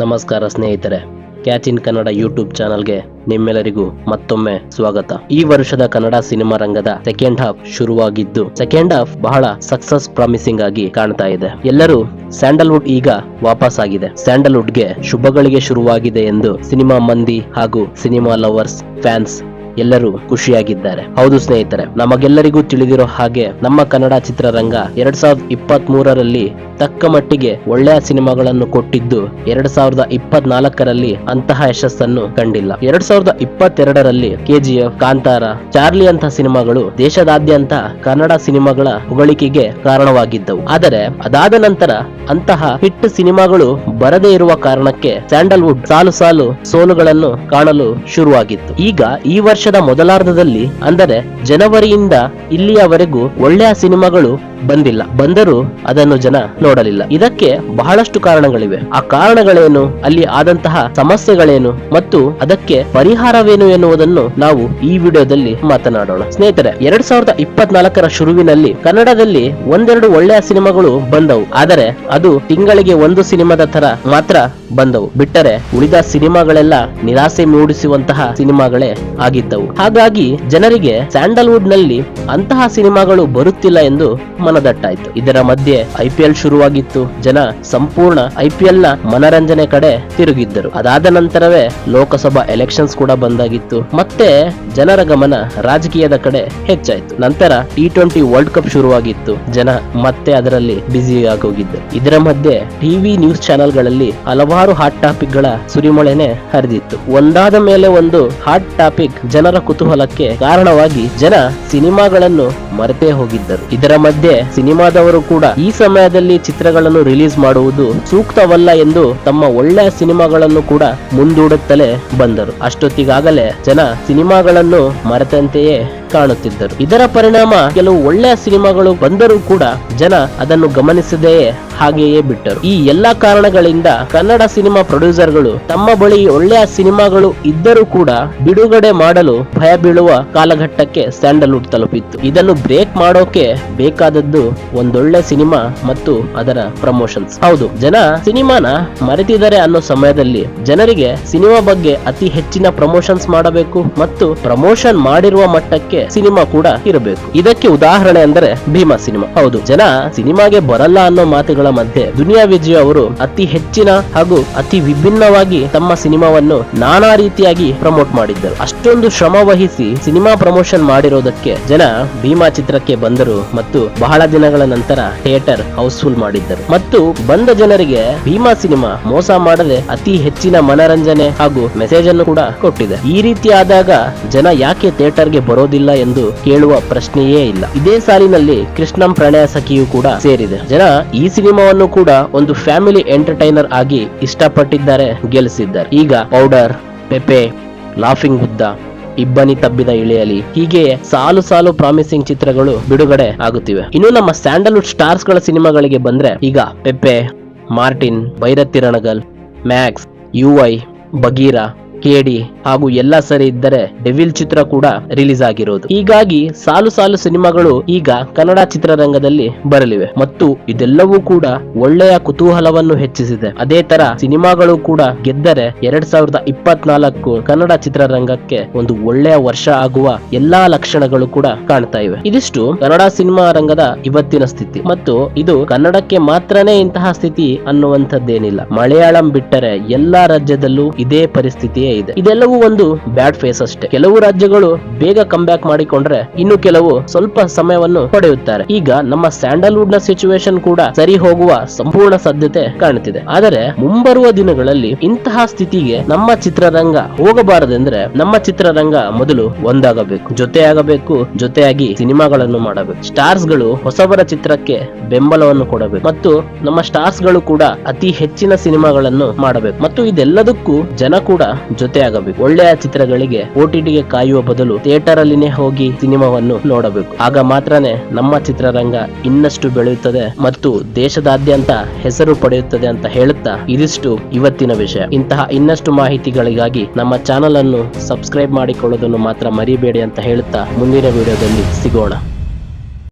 ನಮಸ್ಕಾರ ಸ್ನೇಹಿತರೆ ಕ್ಯಾಚ್ ಇನ್ ಕನ್ನಡ ಯೂಟ್ಯೂಬ್ ಚಾನಲ್ಗೆ ನಿಮ್ಮೆಲ್ಲರಿಗೂ ಮತ್ತೊಮ್ಮೆ ಸ್ವಾಗತ. ಈ ವರ್ಷದ ಕನ್ನಡ ಸಿನಿಮಾ ರಂಗದ ಸೆಕೆಂಡ್ ಹಾಫ್ ಶುರುವಾಗಿದ್ದು ಸೆಕೆಂಡ್ ಹಾಫ್ ಬಹಳ ಸಕ್ಸಸ್ ಪ್ರಾಮಿಸಿಂಗ್ ಆಗಿ ಕಾಣ್ತಾ ಇದೆ. ಎಲ್ಲರೂ ಸ್ಯಾಂಡಲ್ವುಡ್ ಈಗ ವಾಪಸ್ ಆಗಿದೆ. ಸ್ಯಾಂಡಲ್ವುಡ್ಗೆ ಶುಭಗಳಿಗೆ ಶುರುವಾಗಿದೆ ಎಂದು ಸಿನಿಮಾ ಮಂದಿ ಹಾಗೂ ಸಿನಿಮಾ ಲವರ್ಸ್, ಫ್ಯಾನ್ಸ್ ಎಲ್ಲರೂ ಖುಷಿಯಾಗಿದ್ದಾರೆ. ಹೌದು ಸ್ನೇಹಿತರೆ, ನಮಗೆಲ್ಲರಿಗೂ ತಿಳಿದಿರೋ ಹಾಗೆ ನಮ್ಮ ಕನ್ನಡ ಚಿತ್ರರಂಗ ಎರಡ್ ಸಾವಿರದ ಇಪ್ಪತ್ತ್ ಮೂರರಲ್ಲಿ ತಕ್ಕ ಮಟ್ಟಿಗೆ ಒಳ್ಳೆಯ ಸಿನಿಮಾಗಳನ್ನು ಕೊಟ್ಟಿದ್ದು ಎರಡ್ ಸಾವಿರದ ಇಪ್ಪತ್ನಾಲ್ಕರಲ್ಲಿ ಅಂತಹ ಯಶಸ್ಸನ್ನು ಕಂಡಿಲ್ಲ. ಎರಡ್ ಸಾವಿರದ ಇಪ್ಪತ್ತೆರಡರಲ್ಲಿ ಕೆಜಿಎಫ್ ಕಾಂತಾರ, ಚಾರ್ಲಿ ಅಂತ ಸಿನಿಮಾಗಳು ದೇಶದಾದ್ಯಂತ ಕನ್ನಡ ಸಿನಿಮಾಗಳ ಹೊಗಳಿಕೆಗೆ ಕಾರಣವಾಗಿದ್ದವು. ಆದರೆ ಅದಾದ ನಂತರ ಅಂತಹ ಹಿಟ್ ಸಿನಿಮಾಗಳು ಬರದೇ ಇರುವ ಕಾರಣಕ್ಕೆ ಸ್ಯಾಂಡಲ್ವುಡ್ ಸಾಲು ಸಾಲು ಸೋಲುಗಳನ್ನು ಕಾಣಲು ಶುರುವಾಗಿತ್ತು. ಈಗ ಈ ವರ್ಷದ ಮೊದಲಾರ್ಧದಲ್ಲಿ ಅಂದರೆ ಜನವರಿಯಿಂದ ಇಲ್ಲಿಯವರೆಗೂ ಒಳ್ಳೆಯ ಸಿನಿಮಾಗಳು ಬಂದಿಲ್ಲ. ಬಂದರೂ ಅದನ್ನು ಜನ ನೋಡಲಿಲ್ಲ. ಇದಕ್ಕೆ ಬಹಳಷ್ಟು ಕಾರಣಗಳಿವೆ. ಆ ಕಾರಣಗಳೇನು? ಅಲ್ಲಿ ಆದಂತಹ ಸಮಸ್ಯೆಗಳೇನು? ಮತ್ತು ಅದಕ್ಕೆ ಪರಿಹಾರವೇನು ಎನ್ನುವುದನ್ನು ನಾವು ಈ ವಿಡಿಯೋದಲ್ಲಿ ಮಾತನಾಡೋಣ. ಸ್ನೇಹಿತರೆ, ಎರಡ್ ಸಾವಿರದ ಇಪ್ಪತ್ನಾಲ್ಕರ ಶುರುವಿನಲ್ಲಿ ಕನ್ನಡದಲ್ಲಿ ಒಂದೆರಡು ಒಳ್ಳೆಯ ಸಿನಿಮಾಗಳು ಬಂದವು. ಆದರೆ ಅದು ತಿಂಗಳಿಗೆ ಒಂದು ಸಿನಿಮಾದ ತರ ಮಾತ್ರ ಬಂದವು. ಬಿಟ್ಟರೆ ಉಳಿದ ಸಿನಿಮಾಗಳೆಲ್ಲ ನಿರಾಸೆ ಮೂಡಿಸುವಂತಹ ಸಿನಿಮಾಗಳೇ ಆಗಿದ್ದವು. ಹಾಗಾಗಿ ಜನರಿಗೆ ಸ್ಯಾಂಡಲ್ವುಡ್ನಲ್ಲಿ ಅಂತಹ ಸಿನಿಮಾಗಳು ಬರುತ್ತಿಲ್ಲ ಎಂದು ಮನದಟ್ಟಾಯ್ತು ಇದರ ಮಧ್ಯೆ ಐಪಿಎಲ್ ಶುರುವಾಗಿತ್ತು. ಜನ ಸಂಪೂರ್ಣ ಐಪಿಎಲ್ನ ಮನರಂಜನೆ ಕಡೆ ತಿರುಗಿದ್ದರು. ಅದಾದ ನಂತರವೇ ಲೋಕಸಭಾ ಎಲೆಕ್ಷನ್ಸ್ ಕೂಡ ಬಂದಾಗಿತ್ತು. ಮತ್ತೆ ಜನರ ಗಮನ ರಾಜಕೀಯದ ಕಡೆ ಹೆಚ್ಚಾಯ್ತು. ನಂತರ ಟಿ ಟ್ವೆಂಟಿ ವರ್ಲ್ಡ್ ಕಪ್ ಶುರುವಾಗಿತ್ತು. ಜನ ಮತ್ತೆ ಅದರಲ್ಲಿ ಬ್ಯುಸಿ ಆಗೋಗಿದ್ದರು ಇದರ ಮಧ್ಯೆ ಟಿವಿ ನ್ಯೂಸ್ ಚಾನೆಲ್ಗಳಲ್ಲಿ ಹಲವಾರು ಹಾಟ್ ಟಾಪಿಕ್ಗಳ ಸುರಿಮಳೆನೆ ಹರಿದಿತ್ತು. ಒಂದಾದ ಮೇಲೆ ಒಂದು ಹಾಟ್ ಟಾಪಿಕ್ ಜನರ ಕುತೂಹಲಕ್ಕೆ ಕಾರಣವಾಗಿ ಜನ ಸಿನಿಮಾಗಳನ್ನು ಮರೆತೇ ಹೋಗಿದ್ದರು. ಇದರ ಮಧ್ಯೆ ಸಿನಿಮಾದವರು ಕೂಡ ಈ ಸಮಯದಲ್ಲಿ ಚಿತ್ರಗಳನ್ನು ರಿಲೀಸ್ ಮಾಡುವುದು ಸೂಕ್ತವಲ್ಲ ಎಂದು ತಮ್ಮ ಒಳ್ಳೆಯ ಸಿನಿಮಾಗಳನ್ನು ಕೂಡ ಮುಂದೂಡುತ್ತಲೇ ಬಂದರು. ಅಷ್ಟೊತ್ತಿಗಾಗಲೇ ಜನ ಸಿನಿಮಾಗಳನ್ನು ಮರೆತಂತೆಯೇ ಕಾಣುತ್ತಿದ್ದರು. ಇದರ ಪರಿಣಾಮ ಕೆಲವು ಒಳ್ಳೆಯ ಸಿನಿಮಾಗಳು ಬಂದರೂ ಕೂಡ ಜನ ಅದನ್ನು ಗಮನಿಸದೆಯೇ ಹಾಗೆಯೇ ಬಿಟ್ಟರು. ಈ ಎಲ್ಲಾ ಕಾರಣಗಳಿಂದ ಕನ್ನಡ ಸಿನಿಮಾ ಪ್ರೊಡ್ಯೂಸರ್ಗಳು ತಮ್ಮ ಬಳಿ ಒಳ್ಳೆಯ ಸಿನಿಮಾಗಳು ಇದ್ದರೂ ಕೂಡ ಬಿಡುಗಡೆ ಮಾಡಲು ಭಯ ಬೀಳುವ ಕಾಲಘಟ್ಟಕ್ಕೆ ಸ್ಯಾಂಡಲ್ವುಡ್ ತಲುಪಿತ್ತು. ಇದನ್ನು ಬ್ರೇಕ್ ಮಾಡೋಕೆ ಬೇಕಾದದ್ದು ಒಂದೊಳ್ಳೆ ಸಿನಿಮಾ ಮತ್ತು ಅದರ ಪ್ರಮೋಷನ್ಸ್. ಹೌದು, ಜನ ಸಿನಿಮಾನ ಮರೆತಿದ್ದಾರೆ ಅನ್ನೋ ಸಮಯದಲ್ಲಿ ಜನರಿಗೆ ಸಿನಿಮಾ ಬಗ್ಗೆ ಅತಿ ಹೆಚ್ಚಿನ ಪ್ರಮೋಷನ್ಸ್ ಮಾಡಬೇಕು ಮತ್ತು ಪ್ರಮೋಷನ್ ಮಾಡಿರುವ ಮಟ್ಟಕ್ಕೆ ಸಿನಿಮಾ ಕೂಡ ಇರಬೇಕು. ಇದಕ್ಕೆ ಉದಾಹರಣೆ ಅಂದರೆ ಭೀಮಾ ಸಿನಿಮಾ. ಹೌದು, ಜನ ಸಿನಿಮಾಗೆ ಬರಲ್ಲ ಅನ್ನೋ ಮಾತುಗಳ ಮಧ್ಯೆ ದುನಿಯಾ ವಿಜಯ್ ಅವರು ಅತಿ ಹೆಚ್ಚಿನ ಹಾಗೂ ಅತಿ ವಿಭಿನ್ನವಾಗಿ ತಮ್ಮ ಸಿನಿಮಾವನ್ನು ನಾನಾ ರೀತಿಯಾಗಿ ಪ್ರಮೋಟ್ ಮಾಡಿದ್ದರು. ಅಷ್ಟೊಂದು ಶ್ರಮ ವಹಿಸಿ ಸಿನಿಮಾ ಪ್ರಮೋಷನ್ ಮಾಡಿರೋದಕ್ಕೆ ಜನ ಭೀಮಾ ಚಿತ್ರಕ್ಕೆ ಬಂದರು ಮತ್ತು ಬಹಳ ದಿನಗಳ ನಂತರ ಥಿಯೇಟರ್ ಹೌಸ್ಫುಲ್ ಮಾಡಿದ್ದರು. ಮತ್ತು ಬಂದ ಜನರಿಗೆ ಭೀಮಾ ಸಿನಿಮಾ ಮೋಸ ಮಾಡದೆ ಅತಿ ಹೆಚ್ಚಿನ ಮನರಂಜನೆ ಹಾಗೂ ಮೆಸೇಜ್ ಅನ್ನು ಕೂಡ ಕೊಟ್ಟಿದೆ. ಈ ರೀತಿ ಆದಾಗ ಜನ ಯಾಕೆ ಥಿಯೇಟರ್ಗೆ ಬರೋದಿಲ್ಲ ಎಂದು ಕೇಳುವ ಪ್ರಶ್ನೆಯೇ ಇಲ್ಲ. ಇದೇ ಸಾಲಿನಲ್ಲಿ ಕೃಷ್ಣಂ ಪ್ರಣಯ ಸಖಿಯು ಕೂಡ ಸೇರಿದೆ. ಜನ ಈ ಸಿನಿಮಾವನ್ನು ಕೂಡ ಒಂದು ಫ್ಯಾಮಿಲಿ ಎಂಟರ್ಟೈನರ್ ಆಗಿ ಇಷ್ಟಪಟ್ಟಿದ್ದಾರೆ ಗೆಲ್ಲಿಸಿದ್ದಾರೆ ಈಗ ಪೌಡರ್, ಪೆಪೆ, ಲಾಫಿಂಗ್ ಬುದ್ಧ ಇಬ್ಬನಿ ತಬ್ಬಿದ ಇಳಿಯಲಿ, ಹೀಗೆ ಸಾಲು ಸಾಲು ಪ್ರಾಮಿಸಿಂಗ್ ಚಿತ್ರಗಳು ಬಿಡುಗಡೆ ಆಗುತ್ತಿವೆ. ಇನ್ನು ನಮ್ಮ ಸ್ಯಾಂಡಲ್ವುಡ್ ಸ್ಟಾರ್ಸ್ಗಳ ಸಿನಿಮಾಗಳಿಗೆ ಬಂದ್ರೆ ಈಗ Pepe Martin, Bhairathi Ranagal, Max, U I Bagheera KD ಹಾಗೂ ಎಲ್ಲ ಸರಿ ಇದ್ದರೆ ಡೆವಿಲ್ ಚಿತ್ರ ಕೂಡ ರಿಲೀಸ್ ಆಗಿರೋದು. ಹೀಗಾಗಿ ಸಾಲು ಸಾಲು ಸಿನಿಮಾಗಳು ಈಗ ಕನ್ನಡ ಚಿತ್ರರಂಗದಲ್ಲಿ ಬರಲಿವೆ. ಮತ್ತು ಇದೆಲ್ಲವೂ ಕೂಡ ಒಳ್ಳೆಯ ಕುತೂಹಲವನ್ನು ಹೆಚ್ಚಿಸಿದೆ. ಅದೇ ತರ ಸಿನಿಮಾಗಳು ಕೂಡ ಗೆದ್ದರೆ ಎರಡ್ ಸಾವಿರದ ಇಪ್ಪತ್ನಾಲ್ಕು ಕನ್ನಡ ಚಿತ್ರರಂಗಕ್ಕೆ ಒಂದು ಒಳ್ಳೆಯ ವರ್ಷ ಆಗುವ ಎಲ್ಲಾ ಲಕ್ಷಣಗಳು ಕೂಡ ಕಾಣ್ತಾ ಇವೆ. ಇದಿಷ್ಟು ಕನ್ನಡ ಸಿನಿಮಾ ರಂಗದ ಇವತ್ತಿನ ಸ್ಥಿತಿ. ಮತ್ತು ಇದು ಕನ್ನಡಕ್ಕೆ ಮಾತ್ರನೇ ಇಂತಹ ಸ್ಥಿತಿ ಅನ್ನುವಂಥದ್ದೇನಿಲ್ಲ. ಮಲಯಾಳಂ ಬಿಟ್ಟರೆ ಎಲ್ಲಾ ರಾಜ್ಯದಲ್ಲೂ ಇದೇ ಪರಿಸ್ಥಿತಿಯೇ ಇದೆ. ಇದೆಲ್ಲವೂ ಒಂದು ಬ್ಯಾಡ್ ಫೇಸ್ ಅಷ್ಟೇ. ಕೆಲವು ರಾಜ್ಯಗಳು ಬೇಗ ಕಮ್ ಬ್ಯಾಕ್ ಮಾಡಿಕೊಂಡ್ರೆ ಇನ್ನು ಕೆಲವು ಸ್ವಲ್ಪ ಸಮಯವನ್ನು ಪಡೆಯುತ್ತಾರೆ. ಈಗ ನಮ್ಮ ಸ್ಯಾಂಡಲ್ವುಡ್ನ ಸಿಚುವೇಶನ್ ಕೂಡ ಸರಿ ಹೋಗುವ ಸಂಪೂರ್ಣ ಸಾಧ್ಯತೆ ಕಾಣುತ್ತಿದೆ ಆದರೆ ಮುಂಬರುವ ದಿನಗಳಲ್ಲಿ ಇಂತಹ ಸ್ಥಿತಿಗೆ ನಮ್ಮ ಚಿತ್ರರಂಗ ಹೋಗಬಾರದೆಂದ್ರೆ ನಮ್ಮ ಚಿತ್ರರಂಗ ಮೊದಲು ಒಂದಾಗಬೇಕು. ಜೊತೆಯಾಗಬೇಕು, ಜೊತೆಯಾಗಿ ಸಿನಿಮಾಗಳನ್ನು ಮಾಡಬೇಕು. ಸ್ಟಾರ್ಸ್ಗಳು ಹೊಸಬರ ಚಿತ್ರಕ್ಕೆ ಬೆಂಬಲವನ್ನು ಕೊಡಬೇಕು. ಮತ್ತು ನಮ್ಮ ಸ್ಟಾರ್ಸ್ಗಳು ಕೂಡ ಅತಿ ಹೆಚ್ಚಿನ ಸಿನಿಮಾಗಳನ್ನು ಮಾಡಬೇಕು. ಮತ್ತು ಇದೆಲ್ಲದಕ್ಕೂ ಜನ ಕೂಡ ಜೊತೆಯಾಗಬೇಕು. ಒಳ್ಳೆಯ ಚಿತ್ರಗಳಿಗೆ ಓಟಿಟಿಗೆ ಕಾಯುವ ಬದಲು ಥಿಯೇಟರ್ ಅಲ್ಲಿನೇ ಹೋಗಿ ಸಿನಿಮಾವನ್ನು ನೋಡಬೇಕು. ಆಗ ಮಾತ್ರನೇ ನಮ್ಮ ಚಿತ್ರರಂಗ ಇನ್ನಷ್ಟು ಬೆಳೆಯುತ್ತದೆ ಮತ್ತು ದೇಶದಾದ್ಯಂತ ಹೆಸರು ಪಡೆಯುತ್ತದೆ ಅಂತ ಹೇಳುತ್ತಾ ಇದಿಷ್ಟು ಇವತ್ತಿನ ವಿಷಯ. ಇಂತಹ ಇನ್ನಷ್ಟು ಮಾಹಿತಿಗಳಿಗಾಗಿ ನಮ್ಮ ಚಾನಲ್ ಅನ್ನು ಸಬ್ಸ್ಕ್ರೈಬ್ ಮಾಡಿಕೊಳ್ಳೋದನ್ನು ಮಾತ್ರ ಮರಿಬೇಡಿ ಅಂತ ಹೇಳುತ್ತಾ ಮುಂದಿನ ವಿಡಿಯೋದಲ್ಲಿ ಸಿಗೋಣ.